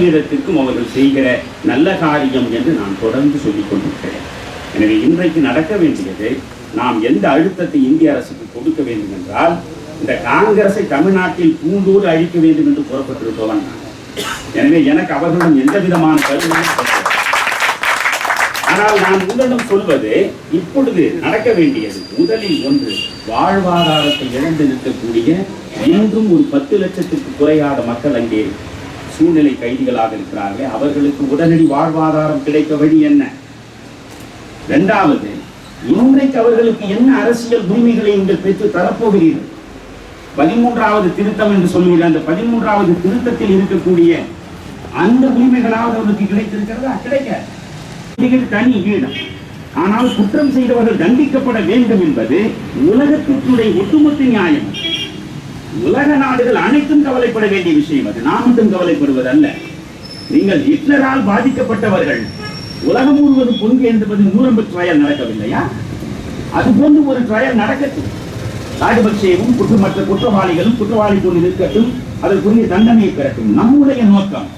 ஈழத்திற்கும் அவர்கள் செய்கிற நல்ல காரியம் என்று நான் தொடர்ந்து சொல்லிக் கொண்டிருக்கிறேன் எனவே இன்றைக்கு நடக்க வேண்டியது நாம் எந்த அழுத்தத்தை இந்திய அரசுக்கு கொடுக்க வேண்டும் என்றால் இந்த காங்கிரஸை தமிழ்நாட்டில் பூண்டூர் அழிக்க வேண்டும் என்று கூறப்பட்டிருப்பவன் நான். எனவே எனக்கு அவர்களிடம் எந்த விதமான கருவியும் ஆனால் நான் உங்களிடம் சொல்வது இப்பொழுது நடக்க வேண்டியது முதலில் ஒன்று வாழ்வாதாரத்தை இழந்து நிற்கக்கூடிய இன்றும் ஒரு பத்து லட்சத்துக்கு குறையாத மக்கள் அங்கே சூழ்நிலை கைதிகளாக இருக்கிறார்களே அவர்களுக்கு உடனடி வாழ்வாதாரம் கிடைக்க வழி என்ன? இரண்டாவது இன்றைக்கு அவர்களுக்கு என்ன அரசியல் உரிமைகளை நீங்கள் பெற்று தரப்போகிறீர்கள்? பதிமூன்றாவது திருத்தம் என்று சொல்லுகிற அந்த பதிமூன்றாவது திருத்தத்தில் இருக்கக்கூடிய அந்த உரிமைகளாவது அவருக்கு கிடைத்திருக்கிறதா? கிடைக்க தனி ஈழம் ஆனால் குற்றம் செய்தவர்கள் தண்டிக்கப்பட வேண்டும் என்பது உலகத்தினுடைய ஒட்டுமொத்த நியாயம். உலக நாடுகள் அனைத்தும் கவலைப்பட வேண்டிய விஷயம் அது. நாம் மட்டும் கவலைப்படுவது அல்ல நீங்கள் ஹிட்லரால் பாதிக்கப்பட்டவர்கள். உலகம் முழுவதும் பொங்கு என்பது நூரம்பு ட்ரையல் நடக்கவில்லையா? அது போன்று ஒரு ட்ரையல் நடக்கட்டும். ராஜபக்சேவும் குற்றமற்ற குற்றவாளிகளும் குற்றவாளி போல் இருக்கட்டும். அதற்குரிய தண்டனையை பெறட்டும். நம்முடைய நோக்கம்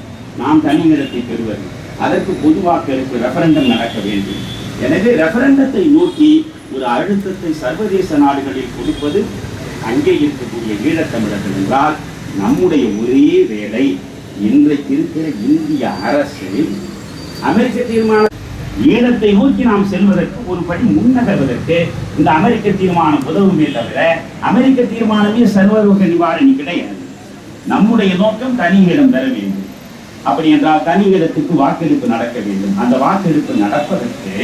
நாம் தனிநிலத்தை பெறுவது. அதற்கு பொதுவாக்களுக்கு ரெஃபரண்டம் நடக்க வேண்டும். எனவே ரெஃபரண்டத்தை நோக்கி ஒரு அழுத்தத்தை சர்வதேச நாடுகளில் கொடுப்பது அங்கே இருக்கக்கூடிய ஈழத்தமிழர்கள் என்றால் நம்முடைய ஒரே வேலை இன்றைக்கு இருக்கிற இந்திய அரசு அமெரிக்க தீர்மானம் ஈழத்தை நோக்கி நாம் செல்வதற்கு ஒரு படி முன்னகர்வதற்கு இந்த அமெரிக்க தீர்மானம் உதவுமே தவிர அமெரிக்க தீர்மானமே சர்வரோக நிவாரணி கிடையாது. நம்முடைய நோக்கம் தனி இடம் பெற வேண்டும். அப்படி என்றால் தனி வாக்கெடுப்பு நடக்க வேண்டும். அந்த வாக்கெடுப்பு நடப்பதற்கு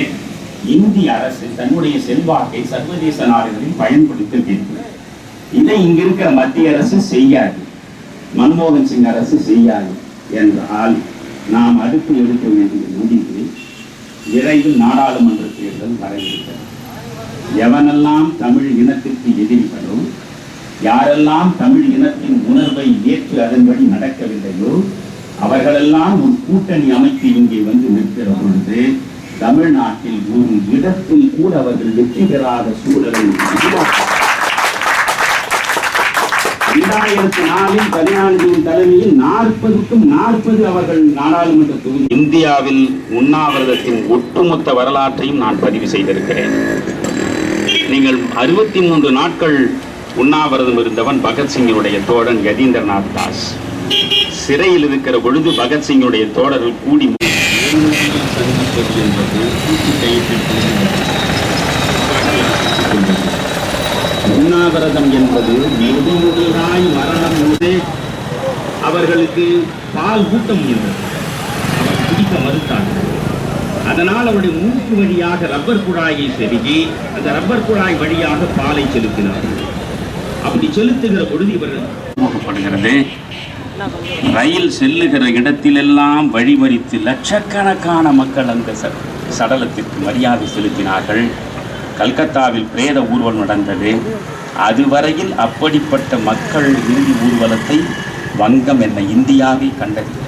இந்திய அரசு தன்னுடைய செல்வாக்கை சர்வதேச நாடுகளில் பயன்படுத்த வேண்டும். இதை இங்க இருக்கிற மத்திய அரசு செய்யாது. மன்மோகன் சிங் அரசு செய்யாது என்றால் நாம் அடுத்து எடுக்க வேண்டிய முடிவு விரைவில் நாடாளுமன்ற தேர்தல் வரவிருக்கிறது. எவனெல்லாம் தமிழ் இனத்திற்கு எதிரிகளோ யாரெல்லாம் தமிழ் இனத்தின் உணர்வை ஏற்று அதன்படி நடக்கவில்லையோ அவர்களெல்லாம் ஒரு கூட்டணி அமைத்து இங்கே வந்து நிற்கிற பொழுது தமிழ்நாட்டில் ஒரு இடத்தில் கூட அவர்கள் வெற்றி பெறாத சூழலை உருவாக்க இரண்டாயிரத்தி நாலில் கருணாநிதியின் தலைமையில் நாற்பதுக்கும் நாற்பது அவர்கள் நாடாளுமன்ற தொகுதி இந்தியாவில் உண்ணாவிரதத்தின் ஒட்டுமொத்த வரலாற்றையும் நான் பதிவு செய்திருக்கிறேன் நீங்கள் அறுபத்தி மூன்று நாட்கள் உண்ணாவிரதம் இருந்தவன் பகத்சிங்கினுடைய தோழன் யதீந்திரநாத் தாஸ் சிறையில் இருக்கிற பொழுது பகத்சிங்கினுடைய தோழர்கள் கூடி சந்திப்பது என்பது உண்ணாவிரதம் என்பது நெடுமுடியாய் மரணம் போது அவர்களுக்கு பால் ஊட்ட முடிந்தது அவர் குடிக்க மறுத்தார்கள். அதனால் அவருடைய மூக்கு வழியாக ரப்பர் குழாயை செருகி அந்த ரப்பர் குழாய் வழியாக பாலை செலுத்தினார்கள் அப்படி செலுத்துகிற பொழுது இவர்கள் ரயில் செல்லுகிற இடத்திலெல்லாம் வழிமறித்து லட்சக்கணக்கான மக்கள் அந்த ச- சடலத்திற்கு மரியாதை செலுத்தினார்கள். கல்கத்தாவில் பிரேத ஊர்வலம் நடந்தது. அதுவரையில் அப்படிப்பட்ட மக்கள் இறுதி ஊர்வலத்தை வங்கம் என்ன இந்தியாவில் கண்டது